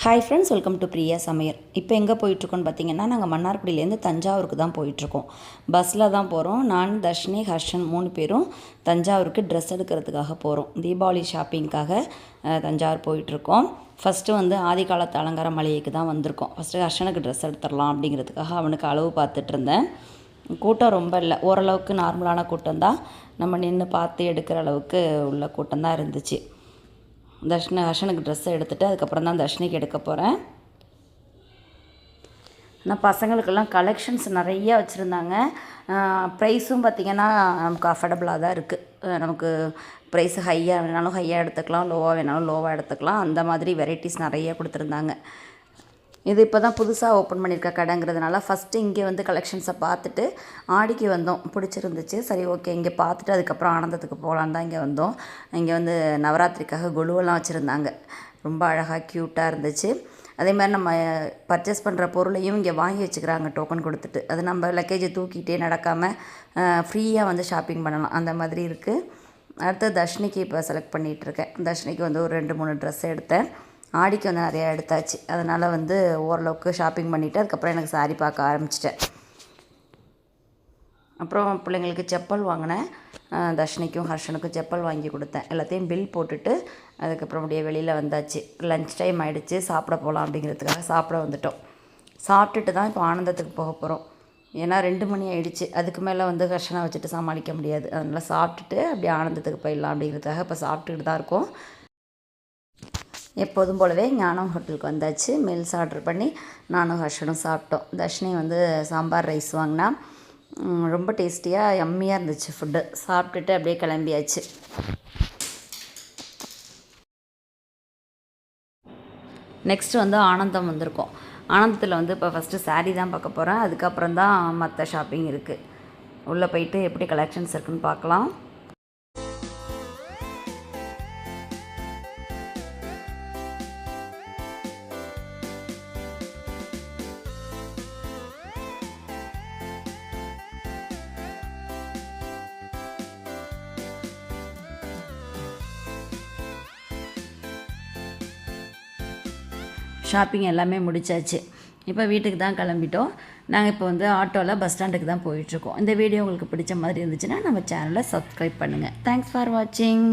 Hi friends welcome to Priya சமையல் இப்போ எங்கே போயிட்டுருக்கோன்னு பார்த்தீங்கன்னா நாங்கள் மன்னார்குடியிலேருந்து தஞ்சாவூருக்கு தான் போயிட்டுருக்கோம். பஸ்ஸில் தான் போகிறோம் நான் தர்ஷினி ஹர்ஷன் மூணு பேரும் தஞ்சாவூருக்கு ட்ரெஸ் எடுக்கிறதுக்காக போகிறோம் தீபாவளி ஷாப்பிங்க்காக தஞ்சாவூர் போயிட்டுருக்கோம். ஃபஸ்ட்டு வந்து ஆதி காலத்து அலங்கார மலைக்கு தான் வந்திருக்கோம். ஃபஸ்ட்டு ஹர்ஷனுக்கு ட்ரெஸ் எடுத்துடலாம் அப்படிங்கிறதுக்காக அவனுக்கு அளவு பார்த்துட்டு இருந்தேன். கூட்டம் ரொம்ப இல்லை. ஓரளவுக்கு நார்மலான கூட்டம் தான் நம்ம நின்று பார்த்து எடுக்கிற அளவுக்கு உள்ள கூட்டம் தான் இருந்துச்சு. தர்ஷன ஹர்ஷனுக்கு ட்ரெஸ்ஸை எடுத்துகிட்டு அதுக்கப்புறம் தான் தர்ஷனிக்கு எடுக்க போகிறேன் ஆனால் பசங்களுக்கெல்லாம் கலெக்ஷன்ஸ் நிறைய வச்சுருந்தாங்க. ப்ரைஸும் பார்த்திங்கன்னா நமக்கு அஃபர்டபுளாக தான் இருக்குது நமக்கு ப்ரைஸ் ஹையாக வேணாலும் ஹையாக எடுத்துக்கலாம் லோவாக வேணாலும் லோவாக எடுத்துக்கலாம். அந்த மாதிரி வெரைட்டிஸ் நிறைய கொடுத்துருந்தாங்க. இது இப்போ தான் புதுசாக ஓப்பன் பண்ணியிருக்க கடைங்கிறதுனால ஃபஸ்ட்டு இங்கே வந்து கலெக்ஷன்ஸை பார்த்துட்டு ஆடிக்கு வந்தோம். பிடிச்சிருந்துச்சு. சரி ஓகே இங்கே பார்த்துட்டு அதுக்கப்புறம் ஆனந்தத்துக்கு போகலான்னு தான் இங்கே வந்தோம். இங்கே வந்து நவராத்திரிக்காக குழுவெல்லாம் வச்சுருந்தாங்க. ரொம்ப அழகாக க்யூட்டாக இருந்துச்சு. அதே மாதிரி நம்ம பர்ச்சேஸ் பண்ணுற பொருளையும் இங்கே வாங்கி வச்சுக்கிறாங்க டோக்கன் கொடுத்துட்டு. அது நம்ம லக்கேஜை தூக்கிட்டே நடக்காமல் ஃப்ரீயாக வந்து ஷாப்பிங் பண்ணலாம். அந்த மாதிரி இருக்குது அடுத்து தர்ஷினிக்கு இப்போ செலக்ட் பண்ணிகிட்ருக்கேன் தர்ஷினிக்கு வந்து ஒரு ரெண்டு மூணு ட்ரெஸ் எடுத்தேன். ஆடிக்கு வந்து நிறையா எடுத்தாச்சு. அதனால் வந்து ஓரளவுக்கு ஷாப்பிங் பண்ணிவிட்டு அதுக்கப்புறம் எனக்கு சாரி பார்க்க ஆரம்பிச்சிட்டேன். அப்புறம் பிள்ளைங்களுக்கு செப்பல் வாங்கினேன். தர்ஷினிக்கும் ஹர்ஷனுக்கும் செப்பல் வாங்கி கொடுத்தேன். எல்லாத்தையும் பில் போட்டுட்டு அதுக்கப்புறம் அப்படியே வெளியில் வந்தாச்சு. லஞ்ச் டைம் ஆகிடுச்சு சாப்பிட போகலாம் அப்படிங்கிறதுக்காக சாப்பிட வந்துட்டோம். சாப்பிட்டுட்டு தான் இப்போ ஆனந்தத்துக்கு போக போகிறோம் ஏன்னா ரெண்டு மணி ஆகிடுச்சு அதுக்கு மேலே வந்து ஹர்ஷனை வச்சுட்டு சமாளிக்க முடியாது. அதனால் சாப்பிட்டுட்டு அப்படியே ஆனந்தத்துக்கு போயிடலாம் அப்படிங்கிறதுக்காக இப்போ சாப்பிட்டுக்கிட்டு தான் இருக்கோம். எப்போதும் போலவே ஞானம் ஹோட்டலுக்கு வந்தாச்சு. மீல்ஸ் ஆர்டர் பண்ணி நானும் ஹர்ஷனும் சாப்பிட்டோம். தர்ஷினி வந்து சாம்பார் ரைஸ் வாங்கினா ரொம்ப டேஸ்டியாக எம்மியாக இருந்துச்சு ஃபுட்டு சாப்பிட்டுட்டு அப்படியே கிளம்பியாச்சு. நெக்ஸ்ட் வந்து ஆனந்தம் வந்திருக்கோம். ஆனந்தத்தில் வந்து இப்போ ஃபஸ்ட்டு சாரீ தான் பார்க்க போகிறேன் அதுக்கப்புறம் தான் மற்ற ஷாப்பிங் இருக்குது உள்ளே போயிட்டு எப்படி கலெக்ஷன்ஸ் இருக்குன்னு பார்க்கலாம். ஷாப்பிங் எல்லாமே முடிச்சாச்சு. இப்போ வீட்டுக்கு தான் கிளம்பிட்டோம். நாங்கள் இப்போ வந்து ஆட்டோவில் பஸ் ஸ்டாண்டுக்கு தான் போயிட்டுருக்கோம் இந்த வீடியோ உங்களுக்கு பிடிச்ச மாதிரி இருந்துச்சுன்னா நம்ம சேனலை சப்ஸ்கிரைப் பண்ணுங்கள் தேங்க்ஸ் ஃபார் வாட்சிங்